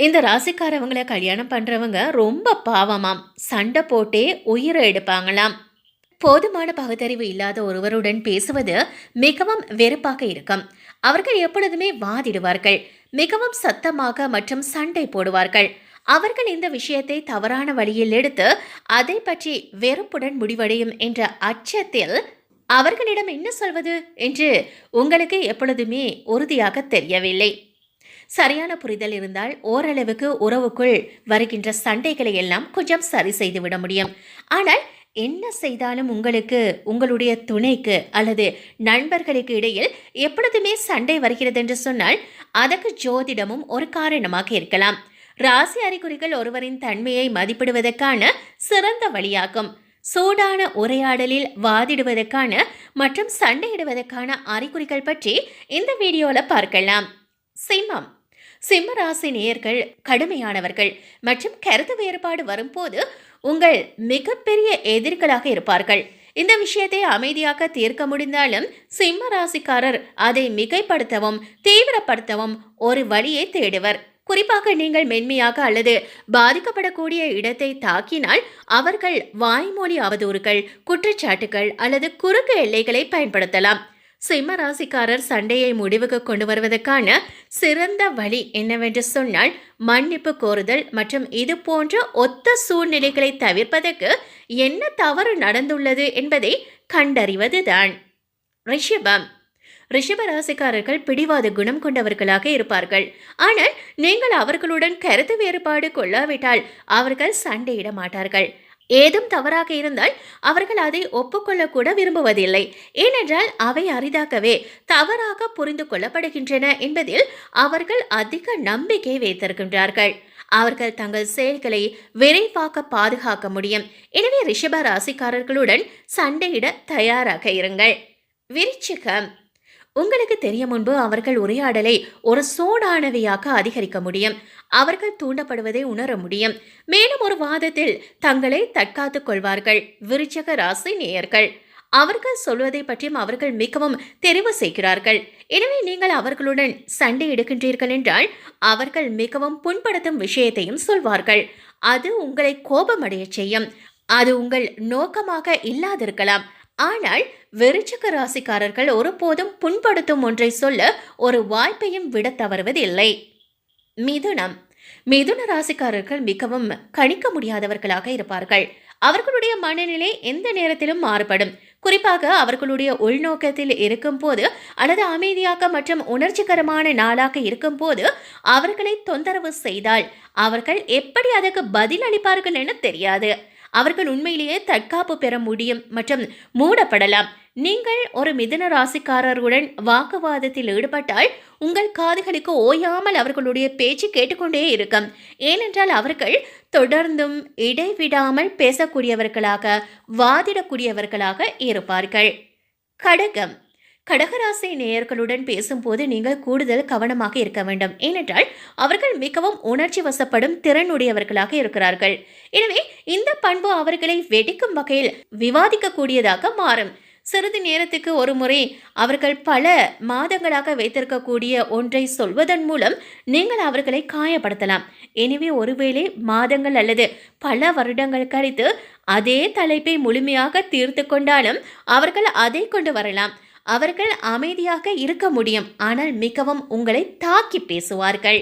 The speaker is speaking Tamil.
இந்த ராசிக்காரவங்களை கல்யாணம் பண்றவங்க ரொம்ப பாவமாம். சண்டை போட்டே உயிரை எடுப்பாங்களாம். போதுமான பகுத்தறிவு இல்லாத ஒருவருடன் பேசுவது மிகவும் வெறுப்பாக இருக்கும். அவர்கள் எப்பொழுதுமே வாதிடுவார்கள். மிகவும் சத்தமாக மற்றும் சண்டை போடுவார்கள். அவர்கள் இந்த விஷயத்தை தவறான வழியில் எடுத்து அதை பற்றி வெறுப்புடன் முடிவடையும் என்ற அச்சத்தில் அவர்களிடம் என்ன சொல்வது என்று உங்களுக்கு எப்பொழுதுமே உறுதியாக தெரியவில்லை. சரியான புரிதல் இருந்தால் ஓரளவுக்கு உறவுக்குள் வருகின்ற சண்டைகளை எல்லாம் கொஞ்சம் சரி செய்து விட முடியும். ஆனால் என்ன செய்தாலும் உங்களுக்கு உங்களுடைய துணைக்கு அல்லது நண்பர்களுக்கு இடையில் எப்பொழுதுமே சண்டை வருகிறது என்று சொன்னால் அதற்கு ஜோதிடமும் ஒரு காரணமாக இருக்கலாம். ராசி அறிகுறிகள் ஒருவரின் தன்மையை மதிப்பிடுவதற்கான சிறந்த வழியாகும். சூடான உரையாடலில் வாதிடுவதற்கான மற்றும் சண்டையிடுவதற்கான அறிகுறிகள் பற்றி இந்த வீடியோவில் பார்க்கலாம். சிம்மம். சிம்ம ராசி நேயர்கள் கடுமையானவர்கள் மற்றும் கருத்து வேறுபாடு வரும்போது உங்கள் மிகப்பெரிய எதிரிகளாக இருப்பார்கள். இந்த விஷயத்தை அமைதியாக தீர்க்க முடிந்தாலும் சிம்ம ராசிக்காரர் அதை மிகைப்படுத்தவும் தீவிரப்படுத்தவும் ஒரு வழியை தேடுவர். குறிப்பாக நீங்கள் மென்மையாக அல்லது பாதிக்கப்படக்கூடிய இடத்தை தாக்கினால் அவர்கள் வாய்மொழி அவதூறுகள் குற்றச்சாட்டுகள் அல்லது குறுக்கு எல்லைகளை பயன்படுத்தலாம். சிம்ம ராசிக்காரர் சண்டையை முடிவுக்கு கொண்டு வருவதற்கான சிறந்த வழி என்னவென்று சொன்னால் மன்னிப்பு கோருதல் மற்றும் இது போன்ற ஒத்த சூழ்நிலைகளை தவிர்ப்பதற்கு என்ன தவறு நடந்துள்ளது என்பதை கண்டறிவதுதான். ரிஷபம். ரிஷபராசிக்காரர்கள் பிடிவாத குணம் கொண்டவர்களாக இருப்பார்கள். ஆனால் நீங்கள் அவர்களுடன் கருத்து வேறுபாடு கொள்ளாவிட்டால் அவர்கள் சண்டையிட மாட்டார்கள். ஏதும் தவறாக இருந்தால் அவர்கள் அதை ஒப்புக்கொள்ளக்கூட விரும்புவதில்லை. ஏனென்றால் அவை அரிதாகவே தவறாக புரிந்து கொள்ளப்படுகின்றன என்பதில் அவர்கள் அதிக நம்பிக்கை வைத்திருக்கின்றார்கள். அவர்கள் தங்கள் செயல்களை விரைவாக பாதுகாக்க முடியும். எனவே ரிஷப ராசிக்காரர்களுடன் சண்டையிட தயாராக இருங்கள். விருச்சிகம். உங்களுக்கு தெரிய முன்பு அவர்கள் உரையாடலை ஒரு சோடானவையாக அதிகரிக்க முடியும். அவர்கள் தூண்டப்படுவதை உணர முடியும். மேலும் ஒரு வாதத்தில் தங்களை தற்காத்துக் கொள்வார்கள். விருச்சக ராசி நேயர்கள். அவர்கள் சொல்வதை பற்றியும் அவர்கள் மிகவும் தெரிவு செய்கிறார்கள். எனவே நீங்கள் அவர்களுடன் சண்டை எடுக்கின்றீர்கள் என்றால் அவர்கள் மிகவும் புண்படுத்தும் விஷயத்தையும் சொல்வார்கள். அது உங்களை கோபமடைய செய்யும். அது உங்கள் நோக்கமாக இல்லாதிருக்கலாம். ஆனால் விருச்சக ராசிக்காரர்கள் ஒருபோதும் புண்படுத்தும் ஒன்றை சொல்ல ஒரு வாய்ப்பையும் விட தவறுவதில்லை. மிதுனம். மிதுன ராசிக்காரர்கள் மிகவும் கணிக்க முடியாதவர்களாக இருப்பார்கள். அவர்களுடைய மனநிலை எந்த நேரத்திலும் மாறுபடும். குறிப்பாக அவர்களுடைய உள்நோக்கத்தில் இருக்கும் போது அல்லது அமைதியாக மற்றும் உணர்ச்சிகரமான நாளாக இருக்கும் போது அவர்களை தொந்தரவு செய்தால் அவர்கள் எப்படி அதற்கு பதில் அளிப்பார்கள் என தெரியாது. அவர்கள் உண்மையிலேயே தற்காப்பு பெற முடியும் மற்றும் மூடப்படலாம். நீங்கள் ஒரு மிதுன ராசிக்காரருடன் வாக்குவாதத்தில் ஈடுபட்டால் உங்கள் காதுகளுக்கு ஓயாமல் அவர்களுடைய பேச்சு கேட்டுக்கொண்டே இருக்கும். ஏனென்றால் அவர்கள் தொடர்ந்தும் இடைவிடாமல் பேசக்கூடியவர்களாக வாதிடக்கூடியவர்களாக இருப்பார்கள். கடகம். கடகராசி நேயர்களுடன் பேசும்போது நீங்கள் கூடுதல் கவனமாக இருக்க வேண்டும். ஏனென்றால் அவர்கள் மிகவும் உணர்ச்சி வசப்படும் திறனுடையவர்களாக இருக்கிறார்கள். எனவே இந்த பண்பு அவர்களை வெடிக்கும் வகையில் விவாதிக்கக்கூடியதாக மாறும். சிறிது நேரத்துக்கு ஒரு முறை அவர்கள் பல மாதங்களாக வைத்திருக்கக்கூடிய ஒன்றை சொல்வதன் மூலம் நீங்கள் அவர்களை காயப்படுத்தலாம். எனவே ஒருவேளை மாதங்கள் அல்லது பல வருடங்கள் கழித்து அதே தலைப்பை முழுமையாக தீர்த்து கொண்டாலும் அவர்கள் அதை கொண்டு வரலாம். அவர்கள் அமைதியாக இருக்க முடியும். ஆனால் மிகவும் உங்களை தாக்கி பேசுவார்கள்.